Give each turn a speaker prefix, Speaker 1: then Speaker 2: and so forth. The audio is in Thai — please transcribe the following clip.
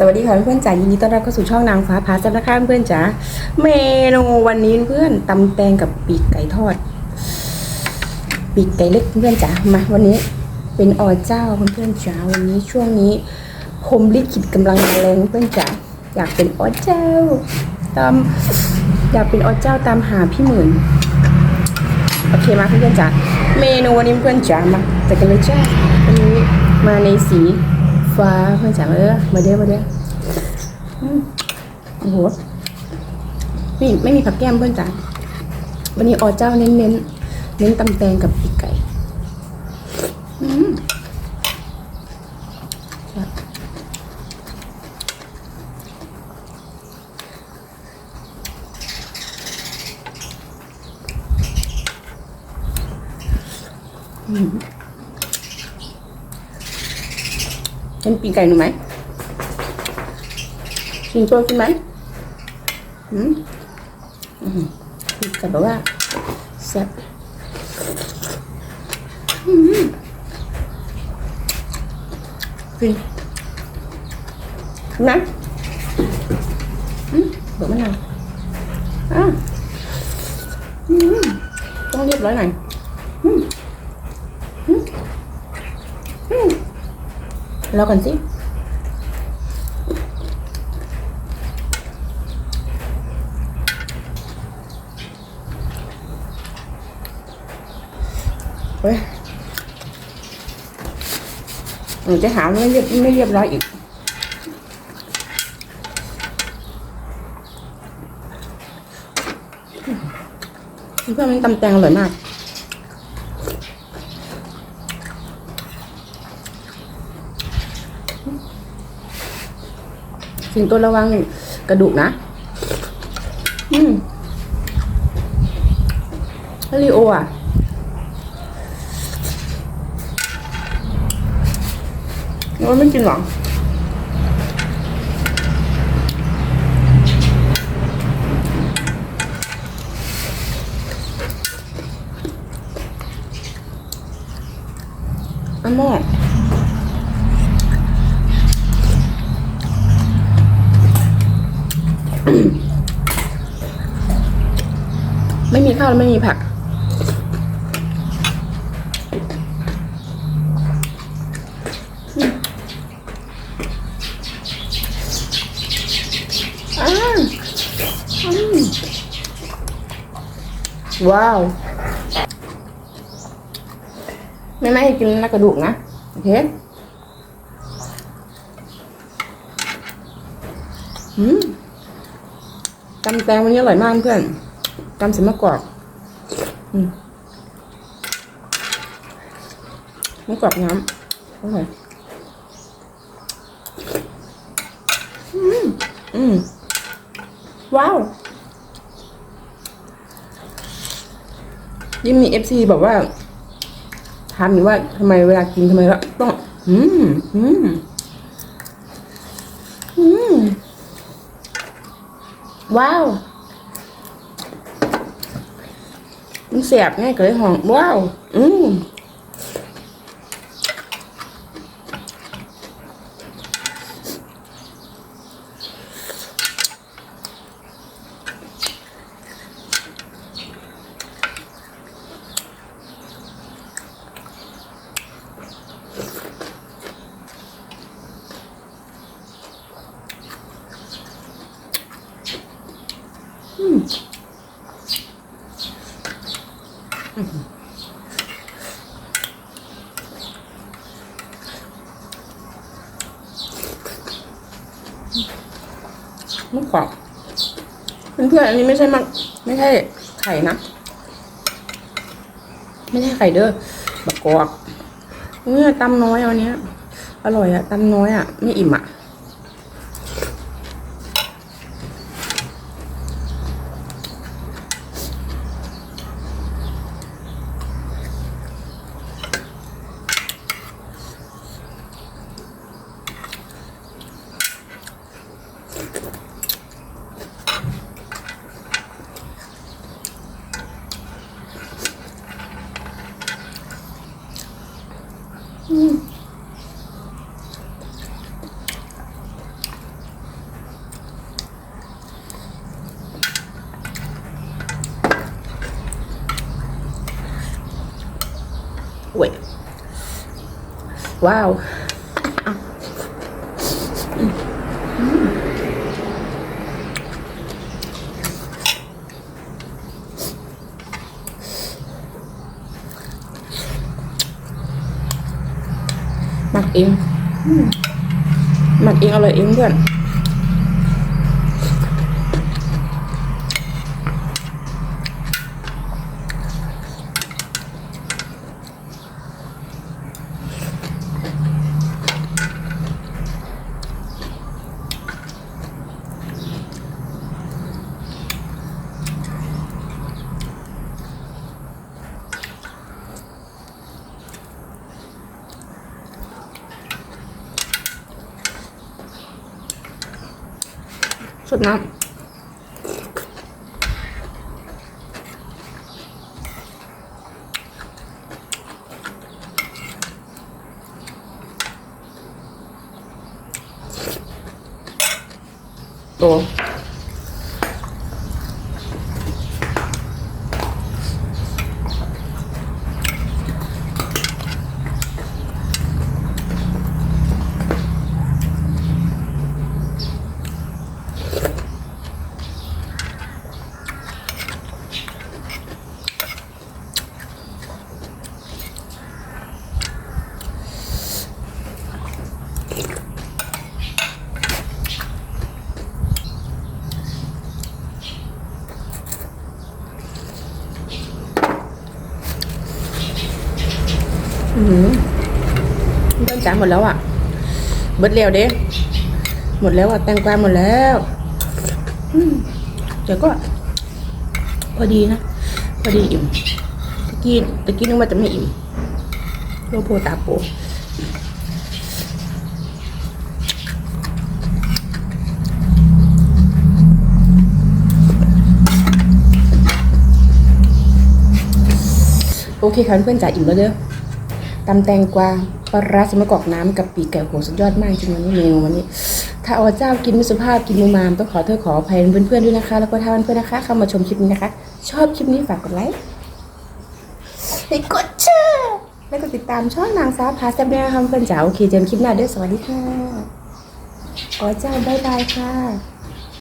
Speaker 1: สวัสดีค่ะเพื่อนจ๋ายินดีต้อนรับเข้าสู่ช่องนางฟ้าพาสับนะคะเพื่อนจ๋าเมนูวันนี้เพื่อนตำแตงกับปีกไก่ทอด ปีกไก่เล็กเพื่อนจ๋ามาวันนี้เป็นออเจ้าเพื่อนจ๋าวันนี้ช่วงนี้พรมลิขิตกำลังมาแรงเพื่อนจ๋าอยากเป็นออเจ้าตามอยากเป็นออเจ้าตามหาพี่หมื่นโอเคมาเพื่อนจ๋าเมนูวันนี้เพื่อนจ๋ามาแต่กันเลยจ้าวันนี้มาในสี ฟ้าเพื่อนจ๋าเออมาเด้อมาเด้อโอ้โหนี่ไม่มีผักแก้มเพื่อนจ๋าวันนี้ออเจ้าเน้นเน้นเน้นตำแตงกับปีกไก่อืม เห็นปีกไก่หนูไหมกินตัวกินไหมอืมอืมปีกไก่แบบว่าแซ่บอืมกินนะอืมเบิกมะนาวอะอืมต้องเรียบร้อยหน่อยอืมอืมอืม รอก่อนสิเฮ้ยหนูจะหาไม่เรียบไม่เรียบร้อยอีกเพื่อนมันตำแตงอร่อยมาก สิ่งตัวระวังกระดูกนะ อืมแล้วลีโออะ nó mới chín lắm ăn mò ไม่มี ข้าวและไม่มีผักอ่าอืมว้าว ไม่ไม่ให้กินนักกระดูกนะ โอเค อืมตำแตงวันนี้อร่อยมากเพื่อน ตำเสร็จมะกอกอืมมะกอกน้ำอร่อยอืมอืมว้าว ยิ่งมีเอฟซีบอกว่าถามอยู่ว่าทำไมเวลากินทำไมเราต้อง อืม อืม อืม ว้าว มันแสบไงก็เลยห้องว้าว อืม มะกอกเพื่อนๆอันนี้ไม่ใช่มักไม่ใช่ไข่นะ ไม่ใช่ไข่เด้อบักกอกเนี่ยตำน้อยเอาเนี้ยอร่อยอะตำน้อยอะไม่อิ่มอะ Wait. Wow. เองอืมหมักเองอร่อยเองเพื่อน สดน้ำโต อืมเพื่อนจ๋าหมดแล้วอะ เบิดเร็วเด้ หมดแล้วอะ แตงกวาหมดแล้วอืมแต่ก็พอดีนะ พอดีอิ่มตะกี้ตะกี้นึกว่าจะไม่อิ่มโลโพตาโปโอเคค่ะเพื่อนๆจ๋าอิ่มแล้วเด้อ ตำแตงกวาปลาร้าสมะกอกน้ำกับปีกไก่โหสุดยอดมากจริงวันนี้เมนูวันนี้ ถ้าอเจ้ากินไม่สุภาพกินมูมามต้องขอโทษขออภัยเพื่อนๆด้วยนะคะ แล้วก็ถ้าเพื่อนๆนะคะ เข้ามาชมคลิปนี้นะคะ ชอบคลิปนี้ฝากกดไลค์และกดแชร์แล้วก็ติดตามช่องนางฟ้าพาแซ่บด้วยนะคะเพื่อนๆจ๋าโอเคเจอกันคลิปหน้าด้อสวัสดีค่ะอเจ้าบ๊ายบายค่ะ